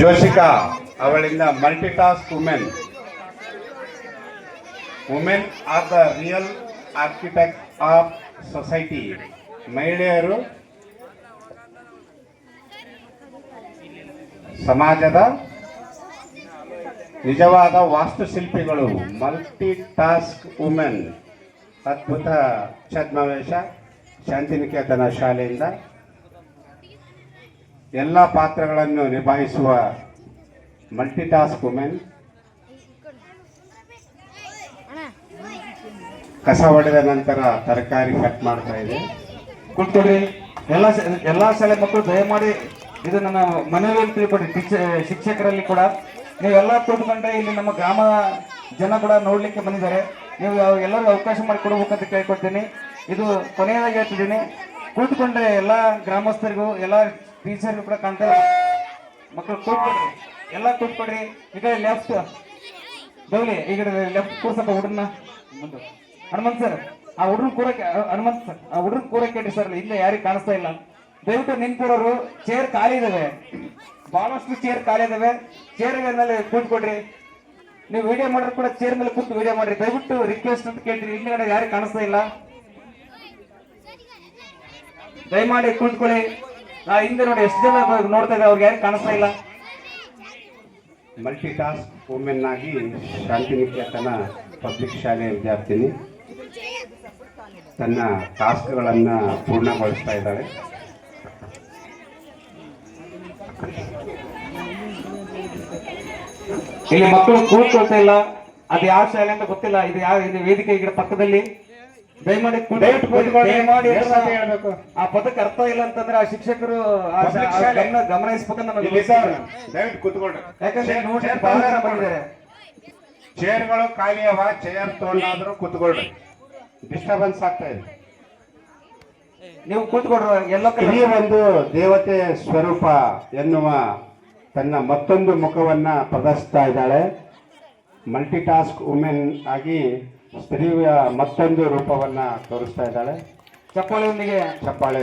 ಜೋಶಿಕಾ ಅವಳಿಂದ multitask women. Women are the real architect of society. ಮಹಿಳೆಯರು ಸಮಾಜದ ನಿಜವಾದ ವಾಸ್ತುಶಿಲ್ಪಿಗಳು. Multitask women. ಅದ್ಭುತ ಛದ್ಮವೇಶ, ಶಾಂತಿನಿಕೇತನ ಶಾಲೆಯಿಂದ ಎಲ್ಲ ಪಾತ್ರಗಳನ್ನು ನಿಭಾಯಿಸುವ ಮಲ್ಟಿಟಾಸ್ಕ್ ವುಮೆನ್. ಕಸ ಹೊಡೆದ ನಂತರ ತರಕಾರಿ ಕಟ್ ಮಾಡ್ತಾ ಇದೆ. ಕೂತ್ಕೊಡ್ರಿ ಎಲ್ಲ ಎಲ್ಲ ಶಾಲೆ ಮಕ್ಕಳು ದಯಮಾಡಿ ಇದು ನನ್ನ ಮನೆಯಲ್ಲಿ ತಿಳ್ಕೊಡಿ ಟೀಚ, ಶಿಕ್ಷಕರಲ್ಲಿ ಕೂಡ ನೀವೆಲ್ಲ ಕೂತ್ಕೊಂಡ್ರೆ ಇಲ್ಲಿ ನಮ್ಮ ಗ್ರಾಮ ಜನ ಕೂಡ ನೋಡ್ಲಿಕ್ಕೆ ಬಂದಿದ್ದಾರೆ. ನೀವು ಎಲ್ಲರಿಗೂ ಅವಕಾಶ ಮಾಡಿ ಕೊಡಬೇಕಂತ ಕೇಳ್ಕೊಡ್ತೀನಿ ಇದು ಕೊನೆಯದಾಗಿ ಹೇಳ್ತಿದ್ದೀನಿ. ಕೂತ್ಕೊಂಡ್ರೆ ಎಲ್ಲ ಗ್ರಾಮಸ್ಥರಿಗೂ, ಎಲ್ಲ ಟೀಚರ್ಗೂ ಕೂಡ ಕಾಣ್ತಾ ಇಲ್ಲ. ಮಕ್ಕಳು ಕೂತ್ಕೊಡ್ರಿ ಎಲ್ಲ ಕೂತ್ಕೊಡ್ರಿ ಈ ಕಡೆ ಲೆಫ್ಟ್ ಡೌಲಿ ಈ ಕಡೆ ಲೆಫ್ಟ್ ಕೂರ್ಸಪ್ಪ ಹುಡುಗನ ಮುಂದೆ ಹನುಮಂತ್ ಸರ್ ಆ ಹುಡುಗನ್ ಕೂರಕ್ಕೆ ಹನುಮಂತ್ ಸರ್ ಆ ಹುಡುಗನ್ ಕೂರಕ್ಕೆ ಇಡಿ ಸರ್ ಇಲ್ಲ ಯಾರಿಗೆ ಕಾಣಿಸ್ತಾ ಇಲ್ಲ. ದಯವಿಟ್ಟು ನಿಂತಿರೋರು ಚೇರ್ ಖಾಲಿ ಇದಾವೆ. ಬಹಳಷ್ಟು ಚೇರ್ ಖಾಲಿ ಇದಾವೆ. ಚೇರ್ ಮೇಲೆ ಕೂತ್ಕೊಡ್ರಿ ನೀವು ವಿಡಿಯೋ ಮಾಡಿದ್ರು ಕೂಡ ಚೇರ್ ಮೇಲೆ ಕೂತು ವಿಡಿಯೋ ಮಾಡ್ರಿ. ದಯವಿಟ್ಟು ರಿಕ್ವೆಸ್ಟ್ ಅಂತ ಕೇಳ್ತೀರಿ ಹಿಂದ್ಗಡೆ ಯಾರಿಗೆ ಕಾಣಿಸ್ತಾ ಇಲ್ಲ. ದಯಮಾಡಿ ಕೂತ್ಕೊಳ್ಳಿ. ಹಿಂದೆ ನೋಡಿ ಎಷ್ಟು ಜನ ನೋಡ್ತಾ ಇದ್ದಾರೆ, ಅವ್ರಿಗೆ ಯಾರು ಕಾಣಿಸ್ತಾ ಇಲ್ಲ. ಮಲ್ಟಿಟಾಸ್ಕ್ ವುಮೆನ್ ಆಗಿ ಶಾಂತಿನಿಕೇತನ ಪಬ್ಲಿಕ್ ಶಾಲೆಯ ವಿದ್ಯಾರ್ಥಿನಿ ತನ್ನ ಟಾಸ್ಕ್ಗಳನ್ನು ಪೂರ್ಣಗೊಳಿಸ್ತಾ ಇದ್ದಾಳೆ. ಇಲ್ಲಿ ಮಕ್ಕಳು ಕೂತ್ಕೊಳ್ತಾ ಇಲ್ಲ. ಅದು ಯಾವ ಶಾಲೆ ಅಂತ ಗೊತ್ತಿಲ್ಲ. ಇದು ಯಾವ ಇದು ವೇದಿಕೆ ಗಿಡ ಪಕ್ಕದಲ್ಲಿ. ದಯಮಾಡಿ. ದಯಮಾಡಿ ಹೇಳ್ಬೇಕು? ಆ ಪದಕ್ಕೆ ಅರ್ಥ ಇಲ್ಲ ಅಂತಂದ್ರೆ ಆ ಶಿಕ್ಷಕರು ಗಮನಿಸ್ಬೇಕಂತ ಇಲ್ಲಿದ್ದವ್ರು ದಯವಿಟ್ಟು ಕೂತ್ಕೊಳ್ರಿ ಯಾಕಂದ್ರೆ ನೋಡಿ ಬಹಳ ಬಂದಿದ್ದಾರೆ ಚೇರ್ಗಳು ಖಾಲಿ ಅವ ಚೇರ್ ತಗೊಂಡಾದ್ರೂ ಕುತ್ಕೊಳ್ರಿ. ಡಿಸ್ಟರ್ಬೆನ್ಸ್ ಆಗ್ತಾ ಇದೆ. ನೀವು ಕೂತ್ಕೊಡ್ರು ಎಲ್ಲೋ ಈ ಒಂದು ದೇವತೆ ಸ್ವರೂಪ ಎನ್ನುವ ತನ್ನ ಮತ್ತೊಂದು ಮುಖವನ್ನ ಪ್ರದರ್ಶಿಸ್ತಾ ಇದ್ದಾಳೆ. ಮಲ್ಟಿಟಾಸ್ಕ್ ವುಮೆನ್ ಆಗಿ ಸ್ತ್ರೀಯ ಮತ್ತೊಂದು ರೂಪವನ್ನ ತೋರಿಸ್ತಾ ಇದ್ದಾಳೆ. ಚಪ್ಪಾಳೆಯೊಂದಿಗೆ ಚಪ್ಪಾಳೆ.